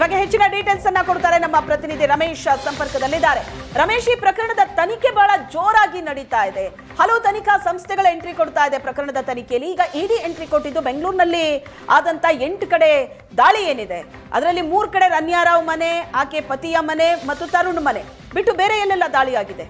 ಬಗ್ಗೆ ಹೆಚ್ಚಿನ ಡೀಟೇಲ್ಸ್ ಅನ್ನ ಕೊಡ್ತಾರೆ ನಮ್ಮ ಪ್ರತಿನಿಧಿ ರಮೇಶ್ ಸಂಪರ್ಕದಲ್ಲಿದ್ದಾರೆ. ರಮೇಶ್, ಈ ಪ್ರಕರಣದ ತನಿಖೆ ಬಹಳ ಜೋರಾಗಿ ನಡೀತಾ ಇದೆ. ಹಲವು ತನಿಖಾ ಸಂಸ್ಥೆಗಳ ಎಂಟ್ರಿ ಕೊಡ್ತಾ ಇದೆ ಪ್ರಕರಣದ ತನಿಖೆಯಲ್ಲಿ. ಈಗ ಇಡಿ ಎಂಟ್ರಿ ಕೊಟ್ಟಿದ್ದು ಬೆಂಗಳೂರಿನಲ್ಲಿ ಆದಂತ ಎಂಟು ಕಡೆ ದಾಳಿ ಏನಿದೆ. ಅದರಲ್ಲಿ ಮೂರು ಕಡೆ ರನ್ಯಾರಾವ್ ಮನೆ, ಆಕೆ ಪತಿಯ ಮನೆ ಮತ್ತು ತರುಣ್ ಮನೆ. ಬಿಟ್ಟು ಬೇರೆ ಎಲ್ಲೆಲ್ಲ ದಾಳಿ ಆಗಿದೆ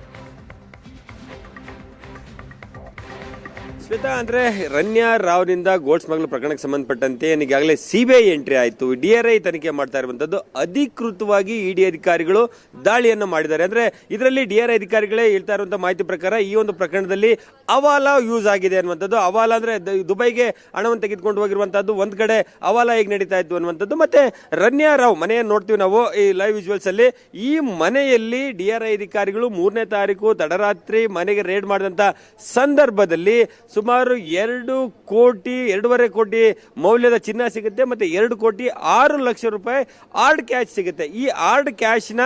ಶ್ವೇತಾ ಅಂದ್ರೆ ರನ್ಯಾ ರಾವ್ನಿಂದ ಗೋಲ್ಡ್ ಸ್ಮಗ್ಲ್ ಪ್ರಕರಣಕ್ಕೆ ಸಂಬಂಧಪಟ್ಟಂತೆ ಈಗಾಗಲೇ ಸಿಬಿಐ ಎಂಟ್ರಿ ಆಯಿತು. ಡಿಆರ್ಐ ತನಿಖೆ ಮಾಡ್ತಾ ಇರುವಂತದ್ದು ಅಧಿಕೃತವಾಗಿ ಇಡಿ ಅಧಿಕಾರಿಗಳು ದಾಳಿಯನ್ನು ಮಾಡಿದ್ದಾರೆ. ಅಂದ್ರೆ ಇದರಲ್ಲಿ ಡಿಆರ್ಐ ಅಧಿಕಾರಿಗಳೇ ಹೇಳ್ತಾ ಇರುವಂತಹ ಮಾಹಿತಿ ಪ್ರಕಾರ ಈ ಒಂದು ಪ್ರಕರಣದಲ್ಲಿ ಅವಾಲ ಯೂಸ್ ಆಗಿದೆ ಅನ್ನುವಂಥದ್ದು. ಅವಾಲ ಅಂದ್ರೆ ದುಬೈಗೆ ಹಣವನ್ನು ತೆಗೆದುಕೊಂಡು ಹೋಗಿರುವಂತದ್ದು ಒಂದ್ ಕಡೆ ಅವಾಲ ಹೇಗೆ ನಡೀತಾ ಇತ್ತು ಅನ್ನುವಂಥದ್ದು. ಮತ್ತೆ ರನ್ಯಾ ರಾವ್, ಮನೆಯನ್ನು ನೋಡ್ತೀವಿ ನಾವು ಈ ಲೈವ್ ವಿಜುವಲ್ಸ್ ಅಲ್ಲಿ. ಈ ಮನೆಯಲ್ಲಿ ಡಿಆರ್ಐ ಅಧಿಕಾರಿಗಳು ಮೂರನೇ ತಾರೀಕು ತಡರಾತ್ರಿ ಮನೆಗೆ ರೇಡ್ ಮಾಡಿದಂತ ಸಂದರ್ಭದಲ್ಲಿ ಸುಮಾರು ಎರಡು ಕೋಟಿ, ಎರಡೂವರೆ ಕೋಟಿ ಮೌಲ್ಯದ ಚಿನ್ನ ಸಿಗುತ್ತೆ ಮತ್ತು ಎರಡು ಕೋಟಿ ಆರು ಲಕ್ಷ ರೂಪಾಯಿ ಆರ್ಡ್ ಕ್ಯಾಶ್ ಸಿಗುತ್ತೆ. ಈ ಆರ್ಡ್ ಕ್ಯಾಶ್ನ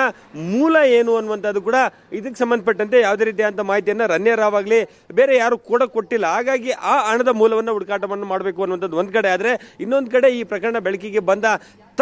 ಮೂಲ ಏನು ಅನ್ನುವಂಥದ್ದು ಕೂಡ ಇದಕ್ಕೆ ಸಂಬಂಧಪಟ್ಟಂತೆ ಯಾವುದೇ ರೀತಿಯಾದಂಥ ಮಾಹಿತಿಯನ್ನು ರನ್ಯ ರಾವ್ ಆಗ್ಲಿ, ಬೇರೆ ಯಾರು ಕೂಡ ಕೊಟ್ಟಿಲ್ಲ. ಹಾಗಾಗಿ ಆ ಹಣದ ಮೂಲವನ್ನು ಹುಡುಕಾಟವನ್ನು ಮಾಡಬೇಕು ಅನ್ನುವಂಥದ್ದು ಒಂದು ಕಡೆ. ಆದರೆ ಇನ್ನೊಂದು ಕಡೆ ಈ ಪ್ರಕರಣ ಬೆಳಕಿಗೆ ಬಂದ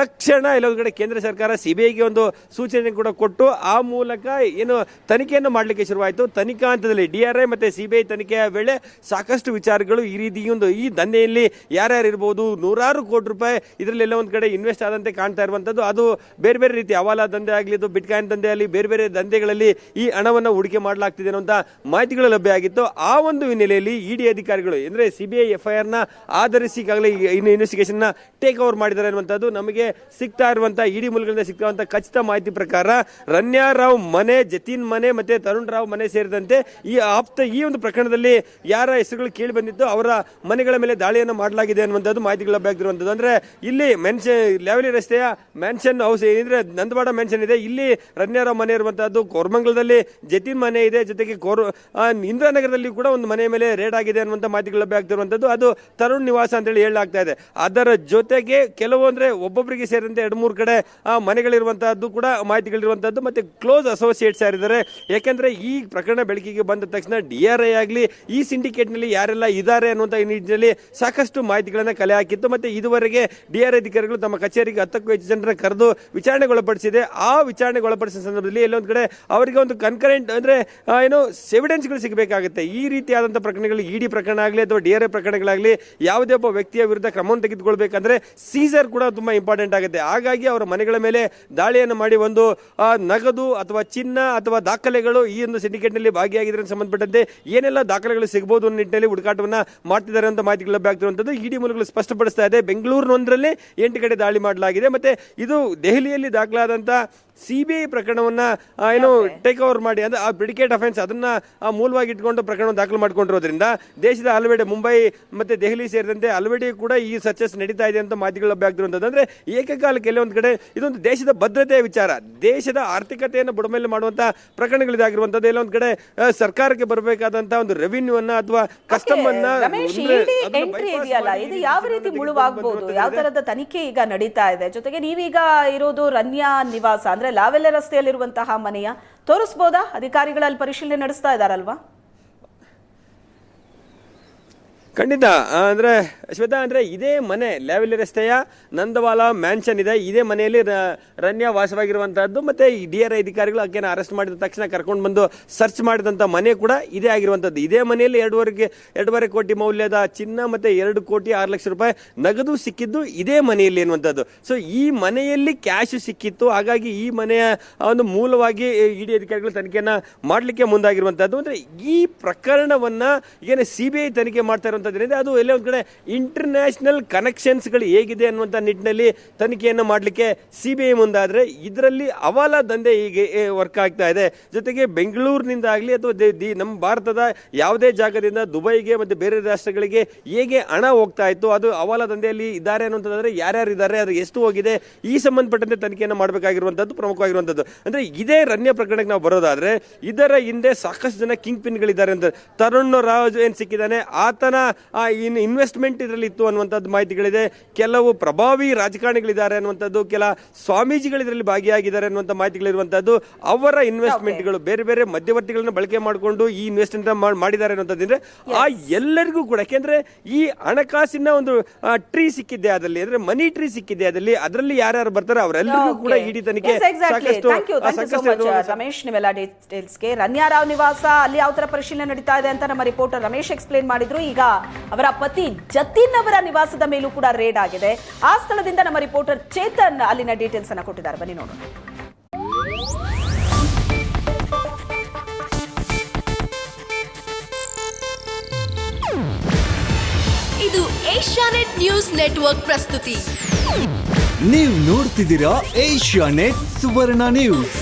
ತಕ್ಷಣ ಎಲ್ಲೊಂದು ಕಡೆ ಕೇಂದ್ರ ಸರ್ಕಾರ ಸಿಬಿಐಗೆ ಒಂದು ಸೂಚನೆ ಕೂಡ ಕೊಟ್ಟು ಆ ಮೂಲಕ ಏನು ತನಿಖೆಯನ್ನು ಮಾಡಲಿಕ್ಕೆ ಶುರುವಾಯಿತು. ತನಿಖಾ ಹಂತದಲ್ಲಿ ಡಿಆರ್ಐ ಮತ್ತೆ ಸಿಬಿಐ ತನಿಖೆಯ ವೇಳೆ ಸಾಕಷ್ಟು ವಿಚಾರಗಳು ಈ ರೀತಿ ಒಂದು ಈ ದಂಧೆಯಲ್ಲಿ ಯಾರ್ಯಾರು ಇರ್ಬೋದು, ನೂರಾರು ಕೋಟಿ ರೂಪಾಯಿ ಇದರಲ್ಲಿ ಎಲ್ಲ ಒಂದು ಕಡೆ ಇನ್ವೆಸ್ಟ್ ಆದಂತೆ ಕಾಣ್ತಾ ಇರುವಂಥದ್ದು ಅದು ಬೇರೆ ಬೇರೆ ರೀತಿ ಹವಾಲಾ ದಂಧೆ ಆಗಲಿ ಇದು ಬಿಟ್ಕಾಯಿನ್ ದಂಧೆ ಆಗಲಿ ಬೇರೆ ಬೇರೆ ದಂಧೆಗಳಲ್ಲಿ ಈ ಹಣವನ್ನು ಹೂಡಿಕೆ ಮಾಡಲಾಗ್ತಿದೆ ಅನ್ನುವಂಥ ಮಾಹಿತಿಗಳು ಲಭ್ಯ ಆಗಿತ್ತು. ಆ ಒಂದು ಹಿನ್ನೆಲೆಯಲ್ಲಿ ಇ ಡಿ ಅಧಿಕಾರಿಗಳು ಅಂದರೆ C B I F I ಆರ್ನ ಆಧರಿಸಿ ಈಗಾಗಲೇ ಇನ್ನು ಇನ್ವೆಸ್ಟಿಗೇಷನ್ನ ಟೇಕ್ ಓವರ್ ಮಾಡಿದ್ದಾರೆ ಅನ್ನುವಂಥದ್ದು. ನಮಗೆ ಸಿಗ್ತಾ ಇರುವಂತಹ ಇಡಿ ಮೂಲಗಳಿಂದ ಸಿಗ್ತಾ ಖಚಿತ ಮಾಹಿತಿ ಪ್ರಕಾರ ರನ್ಯಾರಾವ್ ಮನೆ, ಜತೀನ್ ಮನೆ ಮತ್ತೆ ತರುಣ್ ರಾವ್ ಮನೆ ಸೇರಿದಂತೆ ಈ ಆಪ್ತ ಈ ಒಂದು ಪ್ರಕರಣದಲ್ಲಿ ಯಾರ ಹೆಸರುಗಳು ಕೇಳಿ ಬಂದಿತ್ತು ಅವರ ಮನೆಗಳ ಮೇಲೆ ದಾಳಿಯನ್ನು ಮಾಡಲಾಗಿದೆ ಅನ್ನುವಂಥದ್ದು ಮಾಹಿತಿಗಳು ಲಭ್ಯ ಅಂದ್ರೆ ಇಲ್ಲಿ ಮೆನ್ಷನ್ ಲ್ಯಾವಲಿ ರಸ್ತೆಯ ಮ್ಯಾನ್ಷನ್ ಹೌಸ್ ಏನಿದ್ರೆ ನಂದವಾಡ ಮ್ಯಾನ್ಷನ್ ಇದೆ. ಇಲ್ಲಿ ರನ್ಯಾರಾವ್ ಮನೆ ಇರುವಂತಹದ್ದು ಕೋರ್ಮಂಗಲದಲ್ಲಿ ಜತೀನ್ ಮನೆ ಇದೆ. ಜೊತೆಗೆ ಕೋರ್ ಇಂದಿರಾನಗರದಲ್ಲಿ ಕೂಡ ಒಂದು ಮನೆ ಮೇಲೆ ರೇಡ್ ಆಗಿದೆ ಅನ್ನುವಂಥ ಮಾಹಿತಿಗಳು ಲಭ್ಯ ಆಗ್ತಿರುವಂಥದ್ದು ಅದು ತರುಣ್ ನಿವಾಸ ಅಂತೇಳಿ ಹೇಳಲಾಗ್ತಾ ಇದೆ. ಅದರ ಜೊತೆಗೆ ಕೆಲವು ಅಂದ್ರೆ ಒಬ್ಬೊಬ್ಬರಿಗೆ ಸೇರಿದಂತೆ ಎರಡು ಮೂರು ಕಡೆ ಮನೆಗಳಿರುವಂತಹದ್ದು ಕೂಡ ಮಾಹಿತಿಗಳಿರುವಂತಹದ್ದು ಮತ್ತೆ ಕ್ಲೋಸ್ ಅಸೋಸಿಯೇಟ್ಸ್ ಯಾರಿದ್ದಾರೆ. ಯಾಕೆಂದ್ರೆ ಈ ಪ್ರಕರಣ ಬೆಳಕಿಗೆ ಬಂದ ತಕ್ಷಣ ಡಿ ಆರ್ ಐ ಆಗಲಿ, ಈ ಸಿಂಡಿಕೇಟ್ನಲ್ಲಿ ಯಾರೆಲ್ಲ ಇದ್ದಾರೆ ಅನ್ನುವಂಥ ನಿಟ್ಟಿನಲ್ಲಿ ಸಾಕಷ್ಟು ಮಾಹಿತಿಗಳನ್ನು ಕಲೆ ಹಾಕಿತ್ತು. ಮತ್ತೆ ಇದುವರೆಗೆ ಡಿ ಡಿಆರ್ ಅಧಿಕಾರಿಗಳು ತಮ್ಮ ಕಚೇರಿಗೆ ಹತ್ತಕ್ಕೂ ಹೆಚ್ಚು ಜನರನ್ನು ಕರೆದು ವಿಚಾರಣೆಗೊಳಪಡಿಸಿದೆ. ಆ ವಿಚಾರಣೆಗೊಳಪಡಿಸಿದ ಸಂದರ್ಭದಲ್ಲಿ ಎಲ್ಲೊಂದು ಕಡೆ ಅವರಿಗೆ ಒಂದು ಕನ್ಕರೆಂಟ್ ಅಂದ್ರೆ ಏನು ಎವಿಡೆನ್ಸ್ಗಳು ಸಿಗಬೇಕಾಗುತ್ತೆ. ಈ ರೀತಿಯಾದಂಥ ಪ್ರಕರಣಗಳು ಇಡಿ ಪ್ರಕರಣ ಆಗಲಿ ಅಥವಾ ಡಿ ಆರ್ ಐ ಪ್ರಕರಣಗಳಾಗಲಿ, ಯಾವುದೇ ಒಬ್ಬ ವ್ಯಕ್ತಿಯ ವಿರುದ್ಧ ಕ್ರಮವನ್ನು ತೆಗೆದುಕೊಳ್ಬೇಕಂದ್ರೆ ಸೀಸರ್ ಕೂಡ ತುಂಬಾ ಇಂಪಾರ್ಟೆಂಟ್ ಆಗುತ್ತೆ. ಹಾಗಾಗಿ ಅವರ ಮನೆಗಳ ಮೇಲೆ ದಾಳಿಯನ್ನು ಮಾಡಿ ಒಂದು ನಗದು ಅಥವಾ ಚಿನ್ನ ಅಥವಾ ದಾಖಲೆಗಳು ಈ ಒಂದು ಸಿಂಡಿಕೇಟ್ನಲ್ಲಿ ಭಾಗಿಯಾಗಿದ್ದರೆ ಭಾಗಿಯಾಗಿದ್ರೆ ಸಂಬಂಧಪಟ್ಟಂತೆ ಏನೆಲ್ಲ ದಾಖಲೆಗಳು ಸಿಗಬಹುದು ಅನ್ನೋ ನಿಟ್ಟಿನಲ್ಲಿ ಹುಡುಕಾಟವನ್ನು ಮಾಡ್ತಿದ್ದಾರೆ ಅಂತ ಮಾಹಿತಿ ಲಭ್ಯ ಆಗ್ತಿರುವಂಥದ್ದು ಇಡಿ ಮೂಲಗಳು ಸ್ಪಷ್ಟಪಡಿಸ್ತಾ ಇದೆ. ಬೆಂಗಳೂರಿನೊಂದರಲ್ಲಿ ಎಂಟು ಕಡೆ ದಾಳಿ ಮಾಡಲಾಗಿದೆ. ಮತ್ತೆ ಇದು ದೆಹಲಿಯಲ್ಲಿ ದಾಖಲಾದಂತ ಸಿಬಿಐ ಪ್ರಕರಣವನ್ನ ಪ್ರಕರಣವನ್ನು ಏನು ಟೇಕ್ ಓವರ್ ಮಾಡಿ ಅಂದ್ರೆ ಆ ಬ್ರಿಡಿಕೇಟ್ ಅಫೆನ್ಸ್ ಅದನ್ನ ಮೂಲವಾಗಿ ಇಟ್ಕೊಂಡು ಪ್ರಕರಣ ದಾಖಲು ಮಾಡ್ಕೊಂಡಿರೋದ್ರಿಂದ ದೇಶದ ಹಲವೆಡೆ ಮುಂಬೈ ಮತ್ತೆ ದೆಹಲಿ ಸೇರಿದಂತೆ ಹಲವೆಡೆ ಕೂಡ ಈ ಸರ್ಚಸ್ ನಡೀತಾ ಇದೆ ಅಂತ ಮಾಹಿತಿಗಳು ಲಭ್ಯ ಆಗ್ತಿರುವಂತದ್ದು ಅಂದ್ರೆ ಏಕಕಾಲಕ್ಕೆ ಕೆಲವೊಂದು ಕಡೆ ಇದೊಂದು ದೇಶದ ಭದ್ರತೆಯ ವಿಚಾರ. ದೇಶದ ಆರ್ಥಿಕತೆಯನ್ನು ಬುಡಮೇಲೆ ಮಾಡುವಂಥ ಪ್ರಕರಣಗಳಿದಾಗಿರುವಂಥದ್ದು ಎಲ್ಲ ಒಂದು ಕಡೆ ಸರ್ಕಾರಕ್ಕೆ ಬರಬೇಕಾದಂತಹ ಒಂದು ರೆವಿನ್ಯೂ ಅನ್ನ ಅಥವಾ ಕಸ್ಟಮ್ ಅನ್ನ ಇದು ಯಾವ ರೀತಿ ಮುಳುವಾಗಬಹುದು ಯಾವ ತರದ ತನಿಖೆ ಈಗ ನಡೀತಾ ಇದೆ? ಜೊತೆಗೆ ನೀವೀಗ ಇರೋದು ರನ್ಯಾ ನಿವಾಸ ಅಂದ್ರೆ ಲಾವೆಲ್ಲ ರಸ್ತೆಯಲ್ಲಿರುವಂತಹ ಮನೆಯ. ತೋರಿಸ್ಬೋದಾ? ಅಧಿಕಾರಿಗಳಲ್ಲಿ ಪರಿಶೀಲನೆ ನಡೆಸ್ತಾ ಇದಾರಲ್ವಾ? ಖಂಡಿತ. ಅಂದ್ರೆ, ಶ್ವೇತಾ, ಅಂದ್ರೆ ಇದೇ ಮನೆ, ಲ್ಯಾವೆಲಿ ರಸ್ತೆಯ ನಂದವಾಲ ಮ್ಯಾನ್ಷನ್ ಇದೆ. ಇದೇ ಮನೆಯಲ್ಲಿ ರನ್ಯ ವಾಸವಾಗಿರುವಂತಹದ್ದು, ಮತ್ತೆ ಈ ಡಿ ಆರ್ ಅಧಿಕಾರಿಗಳು ಆಕೆಯನ್ನು ಅರೆಸ್ಟ್ ಮಾಡಿದ ತಕ್ಷಣ ಕರ್ಕೊಂಡು ಬಂದು ಸರ್ಚ್ ಮಾಡಿದಂತ ಮನೆ ಕೂಡ ಇದೇ ಆಗಿರುವಂತದ್ದು. ಇದೇ ಮನೆಯಲ್ಲಿ ಎರಡೂವರೆಗೆ, ಎರಡೂವರೆ ಕೋಟಿ ಮೌಲ್ಯದ ಚಿನ್ನ ಮತ್ತೆ ಎರಡು ಕೋಟಿ ಆರು ಲಕ್ಷ ರೂಪಾಯಿ ನಗದು ಸಿಕ್ಕಿದ್ದು ಇದೇ ಮನೆಯಲ್ಲಿ ಎನ್ನುವಂಥದ್ದು ಸೊ ಈ ಮನೆಯಲ್ಲಿ ಕ್ಯಾಶ್ ಸಿಕ್ಕಿತ್ತು. ಹಾಗಾಗಿ ಈ ಮನೆಯ ಒಂದು ಮೂಲವಾಗಿ ಇಡಿ ಅಧಿಕಾರಿಗಳು ತನಿಖೆಯನ್ನ ಮಾಡಲಿಕ್ಕೆ ಮುಂದಾಗಿರುವಂತಹದ್ದು. ಅಂದ್ರೆ ಈ ಪ್ರಕರಣವನ್ನ ಏನು ಸಿಬಿಐ ತನಿಖೆ ಮಾಡ್ತಾ ಇರುವಂತದ್ರಿಂದ ಅದು ಎಲ್ಲೇ ಒಂದು ಕಡೆ ಇಂಟರ್ನ್ಯಾಷನಲ್ ಕನೆಕ್ಷನ್ಸ್ಗಳು ಹೇಗಿದೆ ಅನ್ನುವಂಥ ನಿಟ್ಟಿನಲ್ಲಿ ತನಿಖೆಯನ್ನು ಮಾಡಲಿಕ್ಕೆ ಸಿ ಬಿ ಐ ಮುಂದಾದರೆ ಇದರಲ್ಲಿ ಅವಾಲ ದಂಧೆ ಹೀಗೆ ವರ್ಕ್ ಆಗ್ತಾ ಇದೆ. ಜೊತೆಗೆ ಬೆಂಗಳೂರಿನಿಂದ ಆಗಲಿ ಅಥವಾ ದೇ- ನಮ್ಮ ಭಾರತದ ಯಾವುದೇ ಜಾಗದಿಂದ ದುಬೈಗೆ ಮತ್ತು ಬೇರೆ ರಾಷ್ಟ್ರಗಳಿಗೆ ಹೇಗೆ ಹಣ ಹೋಗ್ತಾ ಇತ್ತು, ಅದು ಅವಾಲ ದಂಧೆಯಲ್ಲಿ ಇದ್ದಾರೆ ಅನ್ನುವಂಥದ್ದಾದ್ರೆ ಯಾರ್ಯಾರು ಇದ್ದಾರೆ, ಅದು ಎಷ್ಟು ಹೋಗಿದೆ, ಈ ಸಂಬಂಧಪಟ್ಟಂತೆ ತನಿಖೆಯನ್ನು ಮಾಡಬೇಕಾಗಿರುವಂಥದ್ದು, ಪ್ರಮುಖವಾಗಿರುವಂಥದ್ದು. ಅಂದರೆ ಇದೇ ರನ್ಯ ಪ್ರಕರಣಕ್ಕೆ ನಾವು ಬರೋದಾದರೆ ಇದರ ಹಿಂದೆ ಸಾಕಷ್ಟು ಜನ ಕಿಂಗ್ ಪಿನ್ಗಳಿದ್ದಾರೆ ಅಂತ. ತರುಣ್ ರಾಜ್ ಏನು ಸಿಕ್ಕಿದ್ದಾನೆ, ಆತನ ಇನ್ ಇನ್ವೆಸ್ಟ್ಮೆಂಟ್ ಇದರಲ್ಲಿತ್ತು ಅನ್ನುವಂಥದ್ದು ಮಾಹಿತಿಗಳಿದೆ. ಕೆಲವು ಪ್ರಭಾವಿ ರಾಜಕಾರಣಿಗಳಿದ್ದಾರೆ ಅನ್ನುವಂಥದ್ದು ಕೆಲ ಸ್ವಾಮೀಜಿಗಳು ಇದರಲ್ಲಿ ಭಾಗಿಯಾಗಿದ್ದಾರೆ ಅನ್ನುವಂಥ ಮಾಹಿತಿಗಳಿರುವಂಥದ್ದು. ಅವರ ಇನ್ವೆಸ್ಟ್ಮೆಂಟ್ಗಳು ಬೇರೆ ಬೇರೆ ಮಧ್ಯವರ್ತಿಗಳನ್ನ ಬಳಕೆ ಮಾಡಿಕೊಂಡು ಈ ಇನ್ವೆಸ್ಟ್ಮೆಂಟ್ ಮಾಡಿದ್ದಾರೆ ಅನ್ನುವಂಥದ್ದಿದ್ರೆ ಆ ಎಲ್ಲರಿಗೂ ಕೂಡ ಯಾಕೆಂದ್ರೆ ಈ ಹಣಕಾಸಿನ ಒಂದು ಟ್ರೀ ಸಿಕ್ಕಿದೆ ಅದರಲ್ಲಿ. ಅಂದ್ರೆ ಮನಿ ಟ್ರೀ ಸಿಕ್ಕಿದೆ ಅದರಲ್ಲಿ. ಅದರಲ್ಲಿ ಯಾರ್ಯಾರು ಬರ್ತಾರೆ ಅವರೆಲ್ಲರಿಗೂ ಕೂಡ ಇಡೀ ತನಿಖೆ ರಮೇಶ್. ನೀವೆಲ್ಲ ಡೀಟೇಲ್ಸ್ಗೆ ರನ್ಯಾರಾವ್ ನಿವಾಸ ಅಲ್ಲಿ ಯಾವ ತರ ಪರಿಶೀಲನೆ ನಡೀತಾ ಇದೆ ಅಂತ ನಮ್ಮ ರಿಪೋರ್ಟರ್ ರಮೇಶ್ ಎಕ್ಸ್ಪ್ಲೇನ್ ಮಾಡಿದ್ರು. ಈಗ ಅವರ ಪತಿ ಜತಿನ್ ಅವರ ನಿವಾಸದ ಮೇಲೂ ಕೂಡ ರೇಡ್ ಆಗಿದೆ. ಆ ಸ್ಥಳದಿಂದ ನಮ್ಮ ರಿಪೋರ್ಟರ್ ಚೇತನ್ ಅಲ್ಲಿನ ಡೀಟೇಲ್ಸ್ ಅನ್ನು ಕೊಟ್ಟಿದ್ದಾರೆ. ಬನ್ನಿ ನೋಡೋಣ. ಇದು ಏಷ್ಯಾನೆಟ್ ನ್ಯೂಸ್ ನೆಟ್ವರ್ಕ್ ಪ್ರಸ್ತುತಿ. ನೀವು ನೋಡ್ತಿದ್ದೀರಾ ಏಷ್ಯಾ ನೆಟ್ ಸುವರ್ಣ ನ್ಯೂಸ್.